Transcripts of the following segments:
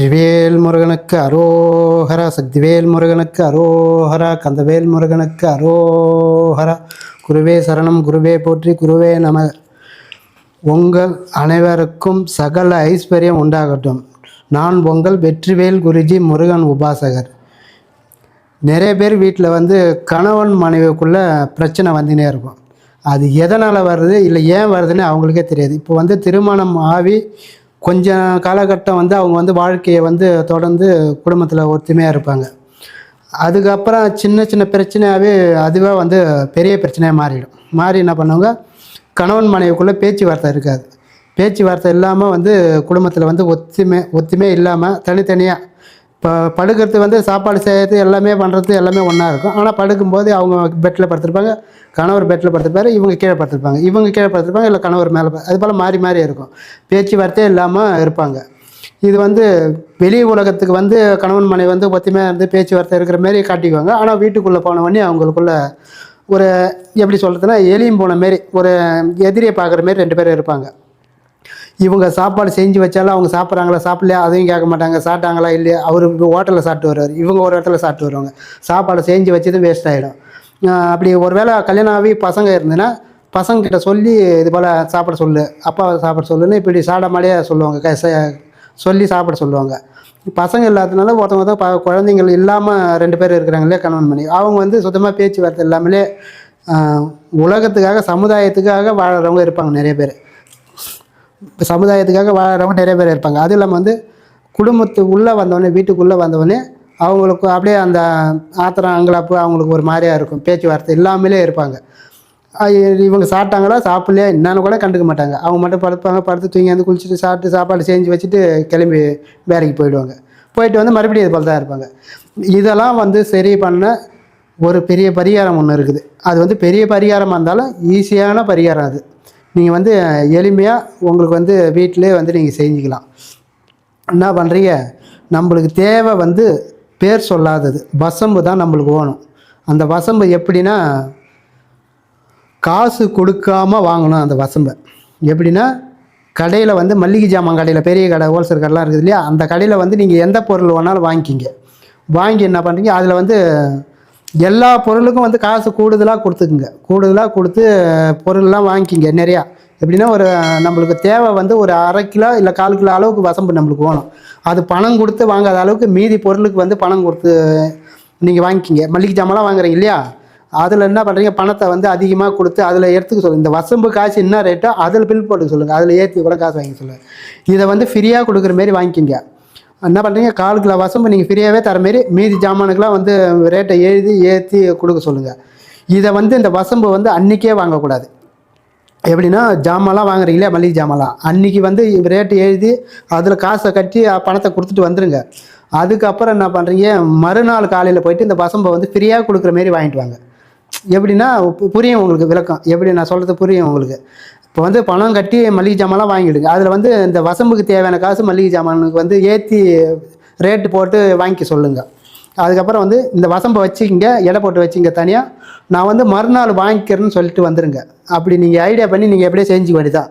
வெற்றிவேல் முருகனுக்கு அரோஹரா சக்திவேல் முருகனுக்கு அரோஹரா கந்தவேல் முருகனுக்கு அரோஹரா. குருவே சரணம் குருவே போற்றி குருவே நம. உங்கள் அனைவருக்கும் சகல ஐஸ்வர்யம் உண்டாகட்டும். நான் உங்கள் வெற்றிவேல் குருஜி முருகன் உபாசகர். நிறைய பேர் வீட்டில் வந்து கணவன் மனைவிக்குள்ள பிரச்சனை வந்துனே இருக்கும். அது எதனால் வருது இல்லை ஏன் வருதுன்னு அவங்களுக்கே தெரியாது. இப்போ வந்து திருமணம் ஆவி கொஞ்சம் காலகட்டம் வந்து அவங்க வந்து வாழ்க்கையை வந்து தொடர்ந்து குடும்பத்தில் ஒற்றுமையாக இருப்பாங்க. அதுக்கப்புறம் சின்ன சின்ன பிரச்சனையாகவே அதுவே வந்து பெரிய பிரச்சனையாக மாறிடும். மாறி என்ன பண்ணுவாங்க? கணவன் மனைவிக்குள்ளே பேச்சுவார்த்தை இருக்காது. பேச்சுவார்த்தை இல்லாமல் வந்து குடும்பத்தில் வந்து ஒத்துமை ஒத்துமே இல்லாமல் தனித்தனியாக இப்போ படுக்கிறது வந்து சாப்பாடு செய்யறது எல்லாமே பண்ணுறது எல்லாமே ஒன்றா இருக்கும். ஆனால் படுக்கும்போது அவங்க பெட்டில் படுத்திருப்பாங்க கணவர் பெட்டில் படுத்துருப்பார் இவங்க கீழே படுத்திருப்பாங்க. இவங்க கீழே படுத்திருப்பாங்க இல்லை கணவர் மேலே அது போல் மாறி மாறி இருக்கும். பேச்சுவார்த்தையே இல்லாமல் இருப்பாங்க. இது வந்து வெளி உலகத்துக்கு வந்து கணவன் மனைவி வந்து ஒத்துமையாக இருந்து பேச்சுவார்த்தை இருக்கிற மாரி காட்டிக்குவாங்க. ஆனால் வீட்டுக்குள்ளே போன உடனே அவங்களுக்குள்ள ஒரு எப்படி சொல்கிறதுனா எலியும் போன மாரி ஒரு எதிரியை பார்க்குற மாரி ரெண்டு பேரும் இருப்பாங்க. இவங்க சாப்பாடு செஞ்சு வச்சாலும் அவங்க சாப்பிட்றாங்களா சாப்பிடலையா? அதையும் கேட்க மாட்டாங்க. சாப்பிட்டாங்களா இல்லையா? அவர் ஹோட்டலில் சாப்பிட்டு வருவார். இவங்க ஒரு இடத்துல சாப்பிட்டு வருவாங்க. சாப்பாடு செஞ்சு வச்சது வேஸ்ட் ஆகிடும் அப்படி ஒரு வேளை கல்யாணம் ஆகி பசங்க இருந்ததுன்னா பசங்கக்கிட்ட சொல்லி இது போல் சாப்பிட சொல்லு. அப்பா சாப்பிட சொல்லுன்னு இப்படி சாடமாடியே சொல்லுவாங்க. க- ச- சொல்லி சாப்பிட சொல்லுவாங்க. பசங்க இல்லாததுனால ஒருத்தவங்க தான் ப குழந்தைங்கள் இல்லாமல் ரெண்டு பேர் இருக்கிறாங்களே கணவன் மணி அவங்க வந்து சுத்தமாக பேச்சுவார்த்தை இல்லாமலே உலகத்துக்காக சமுதாயத்துக்காக வாழறவங்க இருப்பாங்க நிறைய பேர். இப்போ சமுதாயத்துக்காக வாழறவங்க நிறைய பேர் இருப்பாங்க. அதுவும் இல்லாமல் வந்து குடும்பத்து உள்ளே வந்தவொடனே வீட்டுக்குள்ளே வந்தவொடனே அவங்களுக்கு அப்படியே அந்த ஆத்திரம் அங்கலாப்பு அவங்களுக்கு ஒரு மாதிரியா இருக்கும். பேச்சுவார்த்தை இல்லாமலே இருப்பாங்க. இவங்க சாப்பிட்டாங்களா சாப்பிடலையா என்னன்னு கூட கண்டுக்க மாட்டாங்க. அவங்க மட்டும் படுப்பாங்க படுத்து தூங்கி வந்து குளிச்சுட்டு சாப்பிட்டு சாப்பாடு செஞ்சு வச்சுட்டு கிளம்பி வேலைக்கு போயிடுவாங்க. போயிட்டு வந்து மறுபடியும் இது போல் தான் இருப்பாங்க. இதெல்லாம் வந்து சரி பண்ண ஒரு பெரிய பரிகாரம் ஒன்று இருக்குது. அது வந்து பெரிய பரிகாரமாக இருந்தாலும் ஈஸியான பரிகாரம் அது. நீங்கள் வந்து எளிமையாக உங்களுக்கு வந்து வீட்டிலே வந்து நீங்கள் செஞ்சுக்கலாம். என்ன பண்ணுறீங்க நம்மளுக்கு தேவை வந்து பேர் சொல்லாதது. வசம்பு தான் நம்மளுக்கு வேணும் அந்த வசம்பு எப்படின்னா காசு கொடுக்காம வாங்கணும் அந்த வசம்பை. எப்படின்னா கடையில் வந்து மல்லிகை ஜாமான் கடையில் பெரிய கடை ஹோல்சேல் கடைலாம் இருக்குது இல்லையா? அந்த கடையில் வந்து நீங்கள் எந்த பொருள் வேணாலும் வாங்கிக்கிங்க. வாங்கி என்ன பண்ணுறீங்க அதில் வந்து எல்லா பொருளுக்கும் வந்து காசு கூடுதலாக கொடுத்துக்குங்க. கூடுதலாக கொடுத்து பொருள்லாம் வாங்கிக்கிங்க நிறையா. எப்படின்னா ஒரு நம்மளுக்கு தேவை வந்து ஒரு அரை கிலோ இல்லை கால் கிலோ அளவுக்கு வசம்பு நம்மளுக்கு வேணும். அது பணம் கொடுத்து வாங்காத அளவுக்கு மீதி பொருளுக்கு வந்து பணம் கொடுத்து நீங்கள் வாங்கிக்கிங்க. மல்லிகை ஜாமான்லாம் வாங்குறீங்க இல்லையா? அதில் என்ன பண்ணுறீங்க பணத்தை வந்து அதிகமாக கொடுத்து அதில் எடுத்துக்க சொல்லுங்கள் இந்த வசம்பு காசு என்ன ரேட்டோ அதில் பில் போட்டுக்க சொல்லுங்கள் அதில் ஏற்றி கூட காசு வாங்கி சொல்லுங்கள் இதை வந்து ஃப்ரீயாக கொடுக்குற மாரி வாங்கிக்கிங்க. என்ன பண்ணுறீங்க கால் கிலோ வசம்பு நீங்கள் ஃப்ரீயாகவே தர மாரி மீதி ஜாமானுக்கெலாம் வந்து ரேட்டை எழுதி ஏற்றி கொடுக்க சொல்லுங்கள் இதை வந்து இந்த வசம்பு வந்து அன்றைக்கே வாங்கக்கூடாது. எப்படின்னா ஜாமான்லாம் வாங்குறீங்களே மளிகை ஜாமான்லாம். அன்றைக்கி வந்து ரேட்டு எழுதி அதில் காசை கட்டி பணத்தை கொடுத்துட்டு வந்துடுங்க அதுக்கப்புறம் என்ன பண்ணுறீங்க மறுநாள் காலையில் போயிட்டு இந்த வசம்பை வந்து ஃப்ரீயாக கொடுக்குற மாரி வாங்கிட்டு வாங்க. எப்படின்னா புரியும் உங்களுக்கு விளக்கம். எப்படி நான் சொல்கிறது புரியும் உங்களுக்கு. இப்போ வந்து பணம் கட்டி மளிகை ஜாமான்லாம் வாங்கிடுங்க. அதில் வந்து இந்த வசம்புக்கு தேவையான காசு மளிகை ஜாமானுக்கு வந்து ஏற்றி ரேட்டு போட்டு வாங்கிக்க சொல்லுங்கள் அதுக்கப்புறம் வந்து இந்த வசம்பை வச்சுக்கிங்க எடை போட்டு வச்சுங்க தனியாக நான் வந்து மறுநாள் வாங்கிக்கிறேன்னு சொல்லிட்டு வந்துடுங்க அப்படி நீங்கள் ஐடியா பண்ணி நீங்கள் எப்படியே செஞ்சு வேண்டிதான்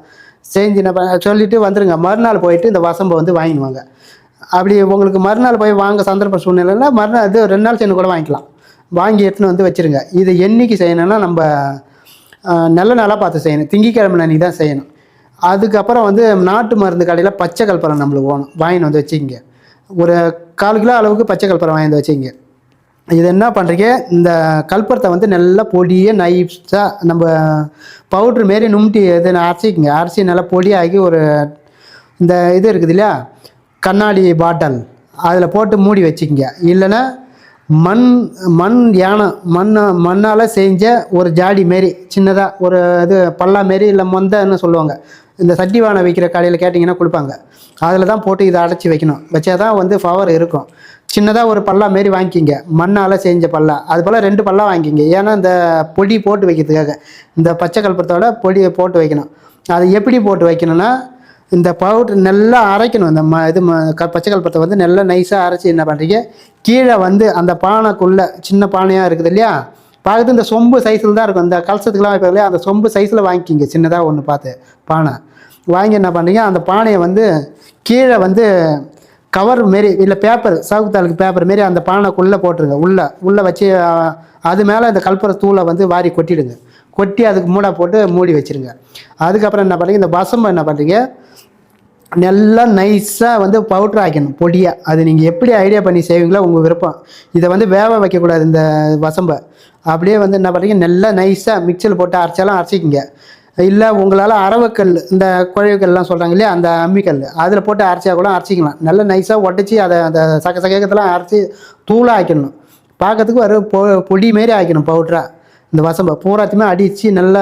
செஞ்சு சொல்லிவிட்டு வந்துடுங்க சொல்லிட்டு மறுநாள் போயிட்டு இந்த வசம்பை வந்து வாங்கிடுவாங்க. அப்படி உங்களுக்கு மறுநாள் போய் வாங்க சந்தர்ப்ப சூழ்நிலையில் மறுநாள் இது ரெண்டு நாள் சென்று கூட வாங்கிக்கலாம். வாங்கி எடுத்துன்னு வந்து வச்சுருங்க. இது என்னைக்கு செய்யணும்னா நம்ம நல்ல நாளாக பார்த்து செய்யணும். திங்கக்கிழமை அன்றைக்கி தான் செய்யணும். அதுக்கப்புறம் வந்து நாட்டு மருந்து கடையில் பச்சை கல்பரம் நம்மளுக்கு வேணும். வாங்கின்னு வந்து வச்சுக்கிங்க. ஒரு கால் கிலோ அளவுக்கு பச்சை கல்பரம் வாங்கி வந்து வச்சுக்கிங்க. இது என்ன பண்ணுறீங்க இந்த கல்பரத்தை வந்து நல்லா பொடியே நைஸாக நம்ம பவுட்ரு மாரி நும்ட்டி இது அரைச்சிக்கிங்க. அரைச்சி நல்லா பொடியாகி ஒரு இந்த இது இருக்குது இல்லையா? கண்ணாடி பாட்டில். அதில் போட்டு மூடி வச்சுக்கிங்க. இல்லைன்னா மண் மண் யானை மண் மண்ணால் செஞ்ச ஒரு ஜாடி மாரி சின்னதாக ஒரு இது பல்லா மாரி இல்லை மொந்தன்னு சொல்லுவாங்க. இந்த சட்டி வானை வைக்கிற கடையில் கேட்டிங்கன்னா கொடுப்பாங்க. அதில் தான் போட்டு இதை அடைச்சி வைக்கணும். வச்சா தான் வந்து பவர் இருக்கும். சின்னதாக ஒரு பல்லா மாரி வாங்கிக்கிங்க. மண்ணால் செஞ்ச பல்லா. அது போல் ரெண்டு பல்லா வாங்கிக்கிங்க. ஏன்னா இந்த பொடி போட்டு வைக்கிறதுக்காக. இந்த பச்சை கல்பத்தோட பொடியை போட்டு வைக்கணும். அது எப்படி போட்டு வைக்கணும்னா இந்த பவுடர் நல்லா அரைக்கணும். இந்த ம இது ம க பச்சை கல்பத்தை வந்து நல்லா நைஸாக அரைச்சி என்ன பண்ணுறீங்க கீழே வந்து அந்த பானைக்குள்ளே சின்ன பானையாக இருக்குது இல்லையா? பார்க்குறது இந்த சொம்பு சைஸில் தான் இருக்கும். இந்த கலசத்துக்குலாம் வைப்பாங்க இல்லையா? அந்த சொம்பு சைஸில் வாங்கிக்கிங்க. சின்னதாக ஒன்று பார்த்து. பானை. வாங்கி என்ன பண்ணுறீங்க அந்த பானையை வந்து கீழே வந்து கவர் மாரி இல்லை பேப்பர் சவுக்குத்தாளுக்கு பேப்பர் மாரி அந்த பானைக்குள்ளே போட்டுருங்க. உள்ளே உள்ளே வச்சு அது மேலே இந்த கல்புர தூளை வந்து வாரி கொட்டிடுங்க. கொட்டி அதுக்கு மூட போட்டு மூடி வச்சிருங்க. அதுக்கப்புறம் என்ன பண்ணுறீங்க இந்த பசம்பை என்ன பண்ணுறீங்க நல்லா நைஸாக வந்து பவுட்ரு ஆக்கணும் பொடியாக அது நீங்கள் எப்படி ஐடியா பண்ணி செய்வீங்களோ உங்கள் விருப்பம். இதை வந்து வேக வைக்கக்கூடாது இந்த வசம்பை. அப்படியே வந்து என்ன பண்ணுறீங்க நல்லா நைஸாக மிக்சரில் போட்டு அரைச்சாலும் அரைச்சிக்கிங்க. இல்லை உங்களால் அரவக்கல் இந்த குழவுக்கல்லாம் சொல்கிறாங்க இல்லையா அந்த அம்மிக்கல் அதில் போட்டு அரைச்சா கூட அரைச்சிக்கலாம். நல்லா நைஸாக உடச்சி அதை அந்த சக்க சக்கத்தெல்லாம் அரைச்சி தூளாக ஆக்கிடணும். பார்க்கறதுக்கு ஒரு பொ பொடி மாரி ஆக்கணும் பவுட்ராக இந்த வசம்பை பூராத்தையுமே அடித்து நல்லா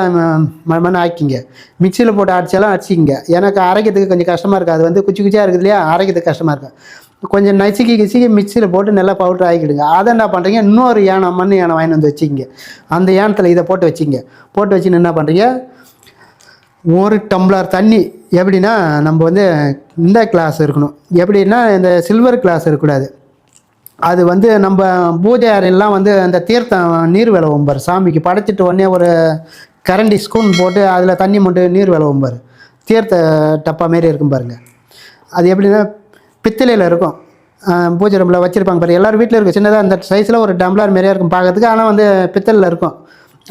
மண்ணு ஆக்கிங்க. மிக்சியில் போட்டு அடித்தாலும் அடிச்சிக்கிங்க. எனக்கு அரைக்கிறதுக்கு கொஞ்சம் கஷ்டமாக இருக்குது அது வந்து குச்சி குச்சியாக இருக்குது இல்லையா? அரைக்கிறதுக்கு கஷ்டமாக இருக்கும் கொஞ்சம் நசுக்கி கிசுக்கி மிக்சியில் போட்டு நல்லா பவுட்ரு ஆக்கிடுங்க. அதை என்ன பண்ணுறீங்க இன்னொரு யானை மண் யானை வாங்கி வந்து வச்சுக்கிங்க. அந்த யானத்தில் இதை போட்டு வச்சுங்க போட்டு வச்சுன்னு என்ன பண்ணுறீங்க ஒரு டம்ளர் தண்ணி. எப்படின்னா நம்ம வந்து இந்த கிளாஸ் இருக்கணும். எப்படின்னா இந்த சில்வர் கிளாஸ் இருக்கக்கூடாது. அது வந்து நம்ம பூஜை அறையெல்லாம் வந்து அந்த தீர்த்தம் நீர் விளவும் பாரு. சாமிக்கு படைச்சிட்டு உடனே ஒரு கரண்டி ஸ்பூன் போட்டு அதில் தண்ணி மொண்டு நீர் விளவும் பாரு. தீர்த்த டப்பா மாரி இருக்கும் பாருங்க. அது எப்படின்னா பித்தளையில் இருக்கும். பூஜை ரூமில் வச்சுருப்பாங்க பாரு. எல்லோரும் வீட்டில் இருக்கும் சின்னதாக அந்த சைஸில் ஒரு டம்ளர் மாரியா இருக்கும் பார்க்கறதுக்கு ஆனால் வந்து பித்தளையில் இருக்கும்.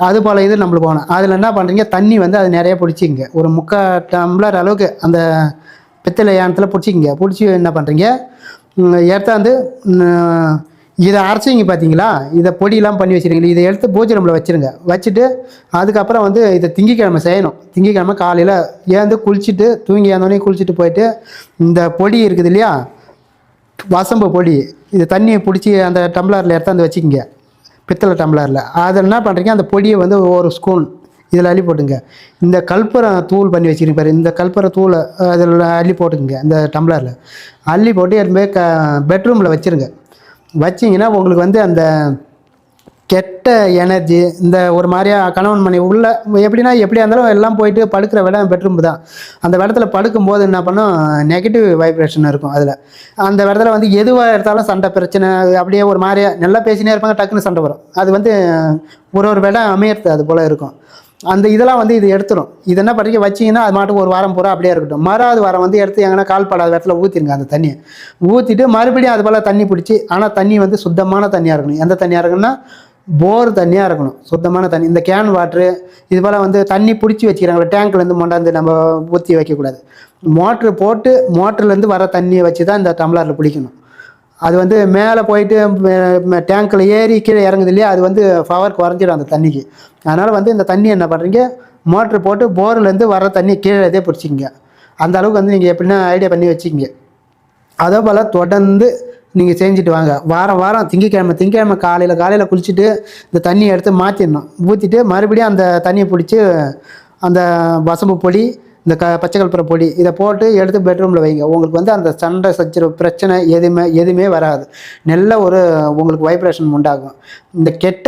அது போல் இது நம்மளுக்கு போகணும் அதில் என்ன பண்ணுறீங்க தண்ணி வந்து அது நிறைய பிடிச்சிங்க ஒரு முக்கால் டம்ளர் அளவுக்கு அந்த பித்தளை யானத்தில் பிடிச்சிக்கிங்க. பிடிச்சி என்ன பண்ணுறீங்க எடுத்தாந்து இதை அரைச்சிங்க பார்த்தீங்களா இதை பொடியெல்லாம் பண்ணி வச்சுருங்க இதை எடுத்து பூஜை ரூமில் வச்சுருங்க. வச்சுட்டு அதுக்கப்புறம் வந்து இதை திங்கக்கிழமை செய்யணும். திங்கக்கிழமை காலையில் ஏந்து குளிச்சுட்டு தூங்கி ஏந்தோடனே குளிச்சுட்டு போயிட்டு இந்த பொடி இருக்குது இல்லையா? வசம்பு பொடி. இது தண்ணியை பிடிச்சி அந்த டம்ளரில் எடுத்தாந்து வச்சுக்கிங்க. பித்தளை டம்ளரில். அதை என்ன பண்ணுறீங்க அந்த பொடியை வந்து ஒரு ஸ்பூன் இதில் அள்ளி போட்டுங்க. இந்த கற்பூரம் தூள் பண்ணி வச்சுருங்க பாரு. இந்த கற்பூர தூளை அதில் அள்ளி போட்டுக்குங்க இந்த டம்ளரில். அள்ளி போட்டு எடுத்து போய் க பெட்ரூமில் வச்சுருங்க. வச்சிங்கன்னா உங்களுக்கு வந்து அந்த கெட்ட எனர்ஜி இந்த ஒரு மாதிரியா கணவன் மணி உள்ள எப்படின்னா எப்படியா இருந்தாலும் எல்லாம் போயிட்டு படுக்கிற இடம் பெட்ரூம் தான். அந்த இடத்துல படுக்கும்போது என்ன பண்ணும் நெகட்டிவ் வைப்ரேஷன் இருக்கும் அதில். அந்த இடத்துல வந்து எதுவாக எடுத்தாலும் சண்டை பிரச்சனை அப்படியே ஒரு மாதிரியா நல்லா பேசினே இருப்பாங்க டக்குன்னு சண்டை வரும். அது வந்து ஒரு ஒரு இடம் அமையறது அது போல் இருக்கும். அந்த இதெல்லாம் வந்து இது எடுத்துரும். இது என்ன பண்ணுறீங்க வச்சிங்கன்னா அது மாட்டுக்கு ஒரு வாரம் பூரா அப்படியே இருக்கட்டும். மறாவது வாரம் வந்து எடுத்து எங்கன்னா கால் படாத இடத்துல ஊற்றிருங்க அந்த தண்ணியை. ஊற்றிட்டு மறுபடியும் அது போல் தண்ணி பிடிச்சி ஆனால் தண்ணி வந்து சுத்தமான தண்ணியாக இருக்கணும். எந்த தண்ணியாக இருக்குன்னா போர் தண்ணியாக இருக்கணும். சுத்தமான தண்ணி. இந்த கேன் வாட்ரு இது போல் வந்து தண்ணி பிடிச்சி வச்சுக்கிறாங்க. டேங்க்லேருந்து மொண்டாந்து நம்ம ஊற்றி வைக்கக்கூடாது. மோட்ரு போட்டு மோட்டர்லேருந்து வர தண்ணியை வச்சு தான் இந்த டம்ளரில் பிடிக்கணும். அது வந்து மேலே போயிட்டு டேங்கில் ஏறி கீழே இறங்குது இல்லையா? அது வந்து பவர் குறைஞ்சிடும் அந்த தண்ணிக்கு. அதனால் வந்து இந்த தண்ணி என்ன பண்ணுறீங்க மோட்ரு போட்டு போர்லேருந்து வர தண்ணி கீழே இதே பிடிச்சிங்க அந்த அளவுக்கு வந்து நீங்கள் எப்படின்னா ஐடியா பண்ணி வச்சுக்கிங்க. அதே போல் தொடர்ந்து நீங்கள் செஞ்சுட்டு வாங்க. வாரம் வாரம் திங்கக்கிழமை திங்கக்கிழமை காலையில் காலையில் குளிச்சுட்டு இந்த தண்ணியை எடுத்து மாற்றிடணும் ஊற்றிட்டு மறுபடியும் அந்த தண்ணியை பிடிச்சி அந்த வசம்பு பொடி இந்த க பச்சை கற்பூர பொடி இதை போட்டு எடுத்து பெட்ரூமில் வைங்க. உங்களுக்கு வந்து அந்த சண்டை சச்சரவு பிரச்சனை எதுவுமே எதுவுமே வராது. நல்ல ஒரு உங்களுக்கு வைப்ரேஷன் உண்டாகும். இந்த கெட்ட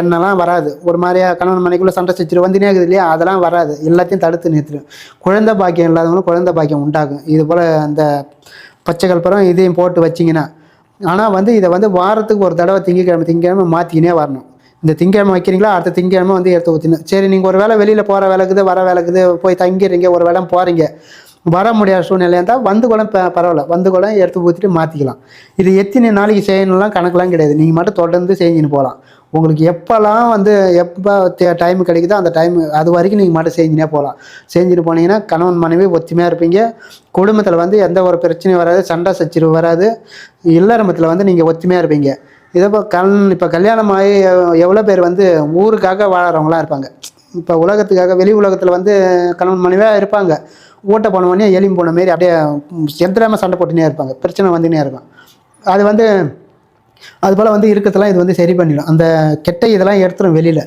எண்ணெய்லாம் வராது. ஒரு மாதிரியா கணவன் மனைக்குள்ளே சண்டை சச்சரவு வந்துனே இருக்குது இல்லையா? அதெல்லாம் வராது. எல்லாத்தையும் தடுத்து நிறுத்திடும் குழந்தை பாக்கியம் இல்லாதவங்களும் குழந்தை பாக்கியம் உண்டாகும். இது போல் அந்த பச்சை கற்பூரம் இதையும் போட்டு வச்சிங்கன்னா ஆனால் வந்து இதை வந்து வாரத்துக்கு ஒரு தடவை திங்கக்கிழமை திங்கக்கிழமை மாற்றிக்கினே வரணும். இந்த திங்கக்கிழமை வைக்கிறீங்களா? அடுத்த திங்கக்கிழமை வந்து எடுத்து ஊற்றினு சரி நீங்கள் ஒரு வேளை வெளியில் போகிற வேலைக்குது வர வேலைக்குது போய் தங்கிடுறீங்க ஒரு வேளை போகிறீங்க வர முடியாத சூழ்நிலை இருந்தால் வந்து கூட ப பரவாயில்ல. வந்து கூட எடுத்து ஊற்றிட்டு மாற்றிக்கலாம் இது எத்தனை நாளைக்கு செய்யணும்லாம் கணக்கெலாம் கிடையாது. நீங்கள் மட்டும் தொடர்ந்து செஞ்சுன்னு போகலாம். உங்களுக்கு எப்போல்லாம் வந்து எப்போ டைம் கிடைக்குதோ அந்த டைம் அது வரைக்கும் நீங்கள் மட்டும் செஞ்சுனே போகலாம். செஞ்சுட்டு போனீங்கன்னா கணவன் மனைவி ஒத்துமையாக இருப்பீங்க. குடும்பத்தில் வந்து எந்த ஒரு பிரச்சனையும் வராது. சண்டை சச்சரவு வராது. இல்லறமத்தில் வந்து நீங்கள் ஒத்துமையாக இருப்பீங்க. இதே இப்போ கண் இப்போ கல்யாணம் ஆகி எவ்வளோ பேர் வந்து ஊருக்காக வாழறவங்களாம் இருப்பாங்க. இப்போ உலகத்துக்காக வெளி உலகத்தில் வந்து கணவன் மனைவியாக இருப்பாங்க. ஊட்ட போன உடனே போன மாரி அப்படியே எந்திராமல் சண்டை போட்டுனே இருப்பாங்க. பிரச்சனை வந்துனே இருக்கும். அது வந்து அதுபோல் வந்து இருக்கிறதெல்லாம் இது வந்து சரி பண்ணிடும். அந்த கெட்ட இதெல்லாம் எடுத்துரும் வெளியில்.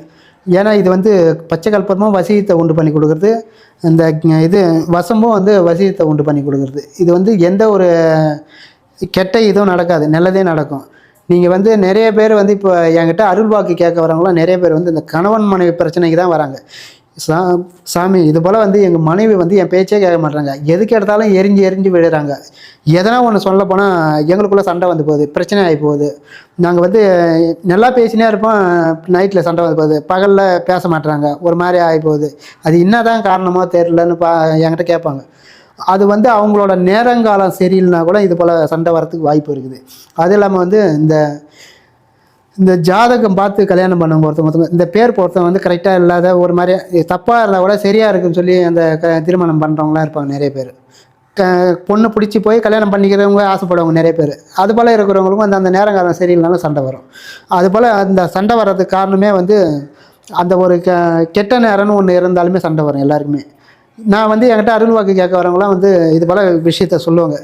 ஏன்னா இது வந்து பச்சை கற்பூரமும் வசியத்தை உண்டு பண்ணி கொடுக்குறது. இந்த இது வசமும் வந்து வசியத்தை உண்டு பண்ணி கொடுக்குறது. இது வந்து எந்த ஒரு கெட்ட இதுவும் நடக்காது. நல்லதே நடக்கும். நீங்கள் வந்து நிறைய பேர் வந்து இப்போ என்கிட்ட அருள் வாக்கு கேட்க வரவங்களாம் நிறைய பேர் வந்து இந்த கணவன் மனைவி பிரச்சனைக்கு தான் வராங்க. சா சாமி இது போல் வந்து எங்கள் மனைவி வந்து என் பேச்சே கேட்க மாட்டாங்க எதுக்கு எடுத்தாலும் எரிஞ்சு எரிஞ்சு விழுறாங்க. எதனா ஒன்று சொல்ல போனால் எங்களுக்குள்ளே சண்டை வந்து போகுது. பிரச்சனை ஆகி போகுது. நாங்கள் வந்து நல்லா பேசினே இருப்போம். நைட்டில் சண்டை வந்து போகுது. பகலில் பேச மாட்டுறாங்க ஒரு மாதிரி ஆகி போகுது. அது என்னதான் காரணமோ தெரிலன்னு பா என்கிட்ட கேட்பாங்க. அது வந்து அவங்களோட நேரங்காலம் சரியில்லைனா கூட இது போல் சண்டை வரத்துக்கு வாய்ப்பு இருக்குது. அது இல்லாமல் வந்து இந்த இந்த ஜாதகம் பார்த்து கல்யாணம் பண்ணவங்க ஒருத்தவங்க ஒருத்தவங்க இந்த பேர் பொறுத்தவங்க வந்து கரெக்டாக இல்லாத ஒரு மாதிரி தப்பாக இருந்தால் கூட சரியாக இருக்குன்னு சொல்லி அந்த க திருமணம் பண்ணுறவங்களாம் இருப்பாங்க நிறைய பேர். க பொண்ணு பிடிச்சி போய் கல்யாணம் பண்ணிக்கிறவங்க ஆசைப்படுவாங்க நிறைய பேர். அது போல் இருக்கிறவங்களுக்கும் அந்த அந்த நேரங்காலம் சரியில்லைனாலும் சண்டை வரும். அது போல் அந்த சண்டை வர்றதுக்கு காரணமே வந்து அந்த ஒரு க கெட்ட நேரம்னு ஒன்று இருந்தாலுமே சண்டை வரும் எல்லாருக்குமே. நான் வந்து என்கிட்ட அருள் வாக்கு கேட்க வரவங்களாம் வந்து இது போல் விஷயத்த சொல்லுவாங்க.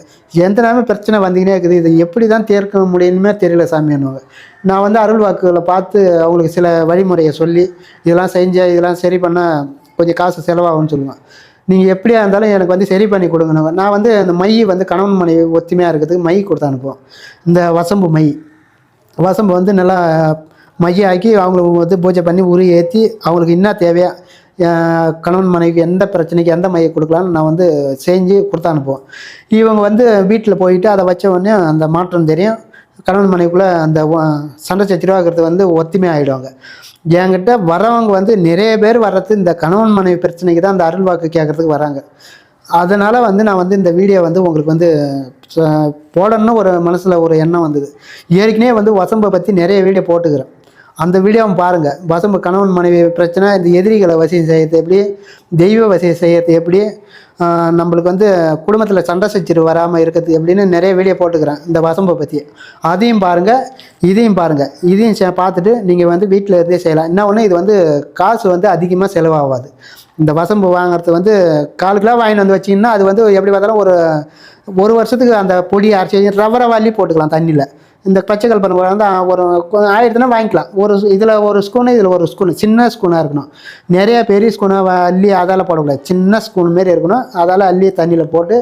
எந்த நேரமும் பிரச்சனை வந்தீங்கன்னே இருக்குது. இதை எப்படி தான் தீர்க்க முடியுமே தெரியல சாமியானுவாங்க நான் வந்து அருள் வாக்குகளை பார்த்து அவங்களுக்கு சில வழிமுறையை சொல்லி இதெல்லாம் செஞ்ச இதெல்லாம் சரி பண்ணால் கொஞ்சம் காசு செலவாகும்னு சொல்லுவேன். நீங்கள் எப்படியா இருந்தாலும் எனக்கு வந்து சரி பண்ணி கொடுங்கன்னு நான் வந்து அந்த மை வந்து கணவன் மனைவி ஒத்துமையாக இருக்கிறதுக்கு மை கொடுத்து அனுப்புவோம். இந்த வசம்பு மை. வசம்பு வந்து நல்லா மையாக்கி அவங்களுக்கு வந்து பூஜை பண்ணி உரி ஏற்றி அவங்களுக்கு என்ன தேவையாக கணவன் மனைவிக்கு எந்த பிரச்சனைக்கு எந்த மையை கொடுக்கலான்னு நான் வந்து செஞ்சு கொடுத்து அனுப்புவேன் இவங்க வந்து வீட்டில் போயிட்டு அதை வச்ச உடனே அந்த மாற்றம் தெரியும். கணவன் மனைவிக்குள்ளே அந்த சண்டை சச்சரவாகிறது வந்து ஒத்துமை ஆகிடுவாங்க என்கிட்ட வரவங்க வந்து நிறைய பேர் வர்றது இந்த கணவன் மனைவி பிரச்சனைக்கு தான் அந்த அருள் வாக்கு கேட்கறதுக்கு வராங்க. அதனால் வந்து நான் வந்து இந்த வீடியோ வந்து உங்களுக்கு வந்து போடணும்னு ஒரு மனசில் ஒரு எண்ணம் வந்தது. ஏற்கனவே வந்து வசம்பை பற்றி நிறைய வீடியோ போட்டுக்கிறேன். அந்த வீடியோவை பாருங்கள் வசம்பு கணவன் மனைவி பிரச்சனை இந்த எதிரிகளை வசியம் செய்யறது எப்படி தெய்வ வசியம் செய்யறது எப்படி நம்மளுக்கு வந்து குடும்பத்தில் சண்டை சச்சரவு வராமல் இருக்கிறது எப்படின்னு நிறைய வீடியோ போட்டுக்கிறேன் இந்த வசம்பை பற்றி அதையும் பாருங்கள் இதையும் பாருங்கள் இதையும் பார்த்துட்டு நீங்கள் வந்து வீட்டில் இருந்தே செய்யலாம். என்ன ஒன்று இது வந்து காசு வந்து அதிகமாக செலவாகாது. இந்த வசம்பு வாங்குறது வந்து கால் கிலோ வாங்கிட்டு வந்து வச்சிங்கன்னா அது வந்து எப்படி பார்த்தாலும் ஒரு ஒரு வருஷத்துக்கு அந்த பொடி அரைச்சி ரவரை வாலி அள்ளி போட்டுக்கலாம் தண்ணியில். இந்த பச்சை கல்பனை வந்து ஒரு ஆயிரத்துனா வாங்கிக்கலாம். ஒரு இதில் ஒரு ஸ்கூனு இதில் ஒரு ஸ்கூனு சின்ன ஸ்கூனாக இருக்கணும். நிறைய பெரிய ஸ்கூனாக அள்ளி அதால் போடக்கூடாது சின்ன ஸ்கூன் மாரி இருக்கணும். அதால் அள்ளி தண்ணியில் போட்டு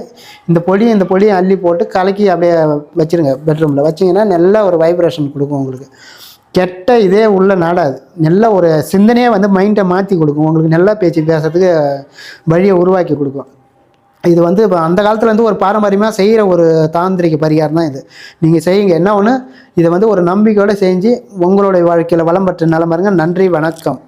இந்த பொடி இந்த பொடியை அள்ளி போட்டு கலக்கி அப்படியே வச்சிருங்க பெட்ரூமில் வச்சிங்கன்னா நல்ல ஒரு வைப்ரேஷன் கொடுக்கும் உங்களுக்கு. கெட்ட இதே உள்ள நாடாது. நல்ல ஒரு சிந்தனையே வந்து மைண்டை மாற்றி கொடுக்கும். உங்களுக்கு நல்லா பேச்சு பேசுறதுக்கு வழியை உருவாக்கி கொடுக்கும். இது வந்து இப்போ அந்த காலத்துலேருந்து ஒரு பாரம்பரியமாக செய்கிற ஒரு தாந்திரிக பரிகாரம் தான் இது. நீங்கள் செய்யுங்க. என்ன ஒன்று இதை வந்து ஒரு நம்பிக்கையோடு செஞ்சு உங்களுடைய வாழ்க்கையில் வளம் பெற்ற நலம் நன்றி வணக்கம்.